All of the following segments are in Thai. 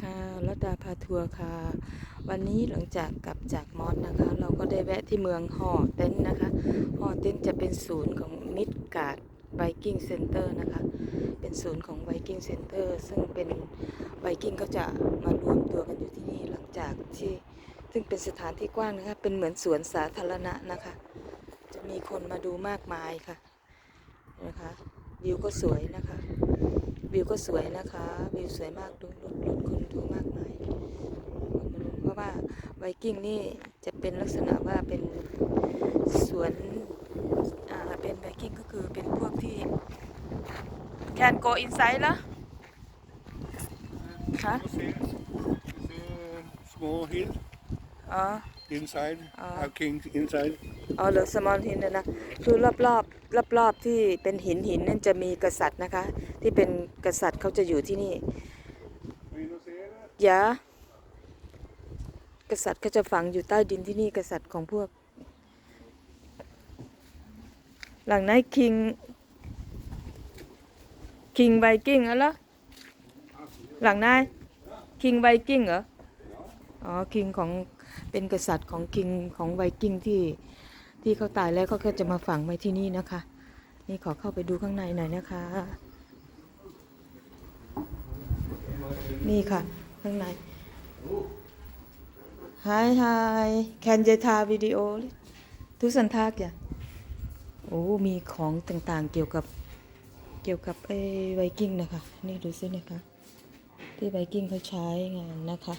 ค่ะรัตดาพาทัวร์ค่ะ วันนี้หลังจากกลับจากมอสนะคะ เราก็ได้แวะที่เมืองห่อเต็นท์นะคะห่อเต็นท์จะเป็นศูนย์ของมิดการ์ดไวกิ้งเซ็นเตอร์นะคะ เป็นศูนย์ของไวกิ้งเซ็นเตอร์ซึ่งเป็นไวกิ้งก็จะมารวมตัวกันอยู่ที่นี่หลังจากที่ซึ่งเป็นสถานที่กว้างนะคะ เป็นเหมือนสวนสาธารณะนะคะ จะมีคนมาดูมากมายค่ะนะคะวิวก็สวยนะคะ วิวก็สวยนะคะ วิวสวยมากดูรถรถคนดูมากมายคนมาดูเพราะว่าไวกิ้งนี่จะเป็นลักษณะว่าเป็นสวนอ่าเป็นไวกิ้งก็คือเป็นพวกที่ can go inside ละฮะ You see, you see small hill อ๋อ inside, Ah. have kings inside. อ๋อเหลือสมอลหินนะนะคือรอบรอบรอบรอบๆที่เป็นหินหินนั่นจะมีกษัตริย์นะคะ ที่เป็นกษัตริย์เขาจะอยู่ที่นี่ Vill du se det? ยากษัตริย์ก็จะฝังอยู่ใต้ดินที่นี่กษัตริย์ของพวก หลังนั้นคิงคิงไวกิ้งอะไรหลังนายคิงไวกิ้งเหรออ๋อคิงของ เป็นกษัตริย์ของคิงของไวกิ้งที่ที่เขาตายแล้วเขาก็จะมาฝังไว้ที่นี่นะคะ นี่ขอเข้าไปดูข้างในหน่อยนะคะ นี่ค่ะ ข้างใน Hi hi can you t a video ทุสันทากอย่าโอ้ มีของต่างๆเกี่ยวกับเกี่ยวกับไอ้ไวกิ้งนะคะ นี่ดูซินะคะ ที่ไวกิ้งเขาใช้งานนะคะ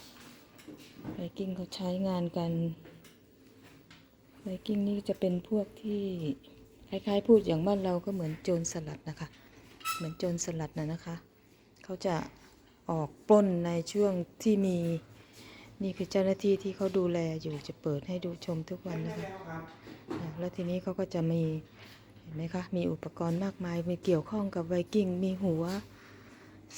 ไวกิ้งเขาใช้งานกันไวกิ้งนี่จะเป็นพวกที่คล้ายๆ พูดอย่างบ้านเราก็เหมือนโจรสลัดนะคะ เหมือนโจรสลัดนะนะคะ เขาจะออกปล้นในช่วงที่มีนี่คือเจ้าหน้าที่ที่เขาดูแลอยู่จะเปิดให้ดูชมทุกวันนะคะอะแล้วทีนี้เขาก็จะมีเห็นไหมคะมีอุปกรณ์มากมายมีเกี่ยวข้องกับไวกิ้งมีหัว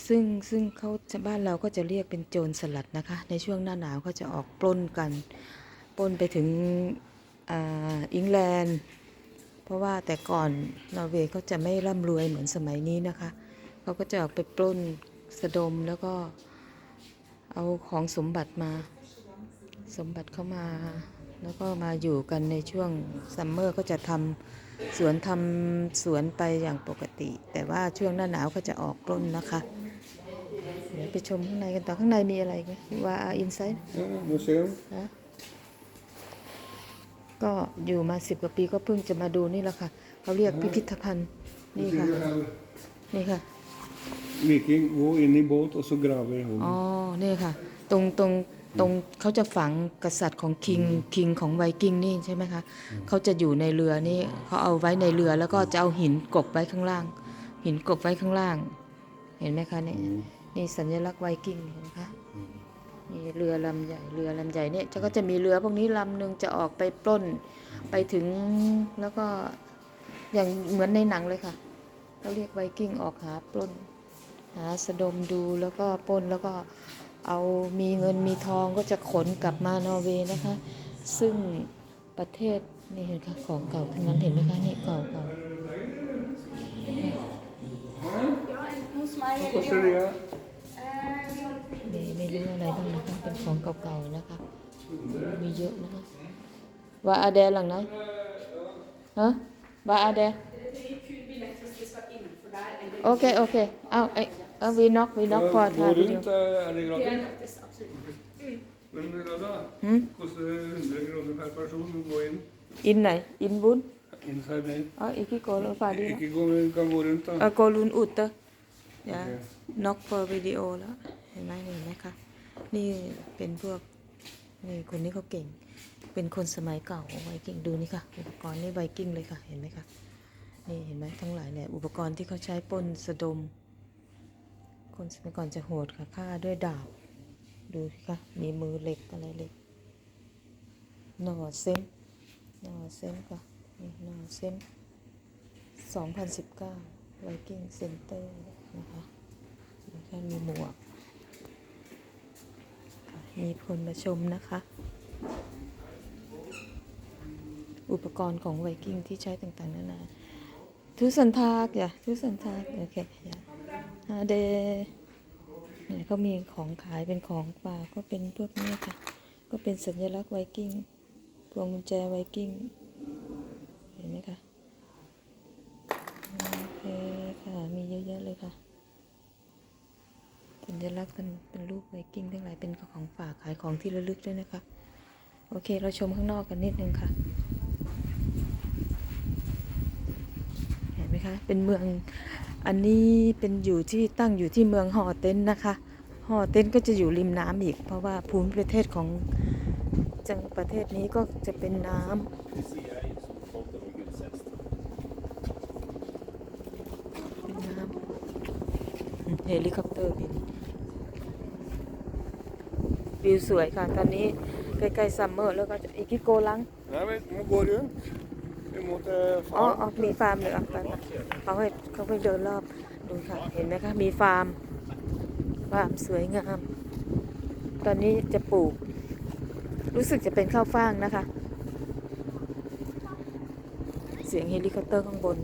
ซึ่งซึ่งเขาบ้านเราก็จะเรียกเป็นโจรสลัดนะคะ ในช่วงหน้าหนาวเขาจะออกปล้นกันปล้นไปถึงอ่าอังกฤษเพราะว่าแต่ก่อนนอร์เวย์เขาจะไม่ร่ำรวยเหมือนสมัยนี้นะคะเขาก็จะออกไปปล้นสะดมแล้วก็เอาของสมบัติมา สมบัติเข้ามาแล้วก็มาอยู่กันในช่วงซัมเมอร์ก็จะทำสวนทำสวนไปอย่างปกติ แต่ว่าช่วงหน้าหนาวก็จะออกปล้นนะคะ เดี๋ยวไปชมข้างในกันต่อข้างในมีอะไรไหมว่าอินไซด์ Ja, museum. นะก็อยู่มาสิบกว่าปีก็เพิ่งจะมาดูนี่แหละค่ะเขาเรียกพิพิธภัณฑ์ Du นี่ ser ค่ะ ju här, นี่ค่ะ viking gå in i båt och så graver hon. อ๋อนี่ค่ะ ตรงตรงตรงเขาจะฝังกษัตริย์ของคิงคิงของไวกิ้งนี่ใช่ไหมคะเขาจะอยู่ในเรือนี่เขาเอาไว้ในเรือแล้วก็จะเอาหินกบไว้ข้างล่าง หินกบไว้ข้างล่าง เห็นไหมคะเนี่ย นี่สัญลักษณ์ไวกิ้งเห็นไหมคะนี่เรือลำใหญ่เรือลำใหญ่เนี่ยจะก็จะมีเรือพวกนี้ลำหนึ่งจะออกไปปล้นไปถึงแล้วก็อย่างเหมือนในหนังเลยค่ะเขาเรียกไวกิ้งออกหาปล้น หาสะดมดูแล้วก็ปล้นแล้วก็เอามีเงินมีทองก็จะขนกลับมานอร์เวย์นะคะ ซึ่งประเทศนี่เห็นค่ะของเก่าทั้งนั้นเห็นไหมคะนี่เก่าเก่า Vad kostar det? มีไม่รู้อะไรบ้างนะคะ เป็นของเก่าๆนะคะ มีเยอะนะคะว่าอาเดหลังไหนฮะว่าอาเดโอเค โอเคเอาไอเอาวีน็อกวีน็อกพอ Ja, ถ่าย Gå วิดีโอ runt där, är det gratis? Men Radda, หืม kostar 100 kronor per person att gå in. อินไหนอินบุญ Inside dig. อ๋ออีกกี่โกลฟาดีนะ Ikke gå, men kan gå rundt เอ da. อโกลูนอุดเตอร์อย่า นี่เป็นพวกนี่คนนี้เขาเก่ง เป็นคนสมัยเก่าไวกิ้งดูนี่ค่ะ อุปกรณ์นี่ไวกิ้งเลยค่ะ เห็นไหมคะ นี่เห็นไหมทั้งหลายเนี่ยอุปกรณ์ที่เขาใช้ป้นสะดม คนสมัยก่อนจะโหดค่ะฆ่าด้วยดาบ ดูสิคะ มีมือเหล็กอะไรเหล็กหน่อเส้นหน่อเส้นค่ะ นี่หน่อเส้น2019 Viking Center นะคะมีแค่มีหมวก มีคนมาชมนะคะ อุปกรณ์ของไวกิ้งที่ใช้ต่างๆนานาทุสันทากอย่าทุสันทากโอเคอย่าฮาเดเห็นเขามีของขายเป็นของฝากก็เป็นพวกนี้ค่ะ ก็เป็นสัญลักษณ์ไวกิ้งพวงกุญแจไวกิ้งเห็นไหมคะโอเคค่ะ มีเยอะแยะเลยค่ะ สัญลักษณ์เป็นเป็นรูปไวกิ้งทั้งหลายเป็นของฝากขายของที่ระลึกด้วยนะคะ โอเค เราชมข้างนอกกันนิดนึงค่ะ เห็นไหมคะ เป็นเมืองอันนี้เป็นอยู่ที่ตั้งอยู่ที่เมืองฮอเต็นนะคะฮอเต็นก็จะอยู่ริมน้ำอีก เพราะว่าภูมิประเทศของจังประเทศนี้ก็จะเป็นน้ำเป็นน้ำเฮลิคอปเตอร์บิน วิวสวยค่ะ ตอนนี้ใกล้ๆซัมเมอร์แล้วก็จะอีกกี่โกลัง Nej, men nu går du. Vi måste อ๋อ fara. อ๋อมีฟาร์มเลยอะไปไปเขาให้เขาไปเดินรอบดูค่ะ เห็นไหมคะ มีฟาร์ม ฟาร์มสวยงาม ตอนนี้จะปลูก รู้สึกจะเป็นข้าวฟ่างนะคะ เสียงเฮลิคอปเตอร์ข้างบน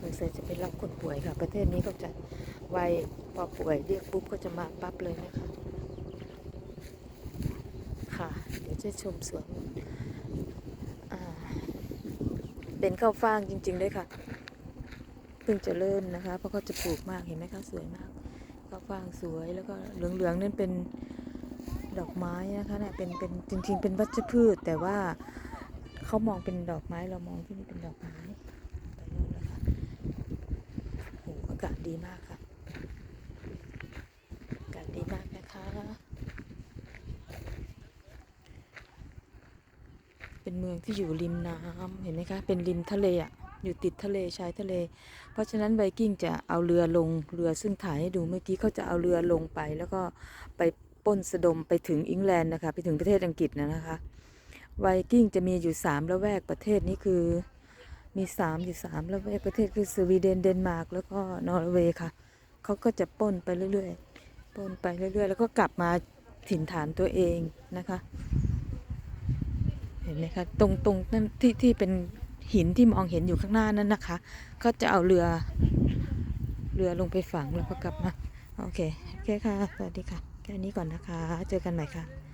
สงสัยจะไปรับคนป่วยค่ะ ประเทศนี้ก็จะ ไวพอป่วยเรียกปุ๊บก็จะมาปั๊บเลยนะคะ ค่ะ เดี๋ยวจะชมสวนเป็นข้าวฟ่างจริง ๆ ด้วยค่ะ เพิ่งจะเริ่มนะคะ เพราะเขาจะปลูกมากเห็นไหมคะสวยมากข้าวฟ่างสวยแล้วก็เหลืองๆนั่นเป็นดอกไม้นะคะเนี่ยเป็นเป็นจริง ๆ เป็นวัชพืช แต่ว่าเขามองเป็นดอกไม้เรามองที่นี่เป็นดอกไม้ไปโน่นแล้วค่ะโอ้โหอากาศดีมากค่ะ อากาศดีมากนะคะ เป็นเมืองที่อยู่ริมน้ำเห็นไหมคะเป็นริมทะเลอะอยู่ติดทะเลชายทะเล เพราะฉะนั้นไวกิ้งจะเอาเรือลงเรือซึ่งถ่ายให้ดูเมื่อกี้เขาจะเอาเรือลงไป แล้วก็ไปป้นสะดมไปถึงอังกฤษนะคะไปถึงประเทศอังกฤษนะนะคะไวกิ้งจะมีอยู่สามละแวกประเทศนี้คือมีสามอยู่สามละแวกประเทศคือสวีเดนเดนมาร์กแล้วก็นอร์เวย์ค่ะเขาก็จะป้นไปเรื่อยๆป้นไปเรื่อยๆ แล้วก็กลับมาถิ่นฐานตัวเองนะคะ เห็นไหมคะตรงตรงนั่นที่ที่เป็นหินที่มองเห็นอยู่ข้างหน้านั้นนะคะ ก็จะเอาเรือ เรือลงไปฝังแล้วก็กลับมา โอเค โอเคค่ะ สวัสดีค่ะ แค่นี้ก่อนนะคะ เจอกันใหม่ค่ะ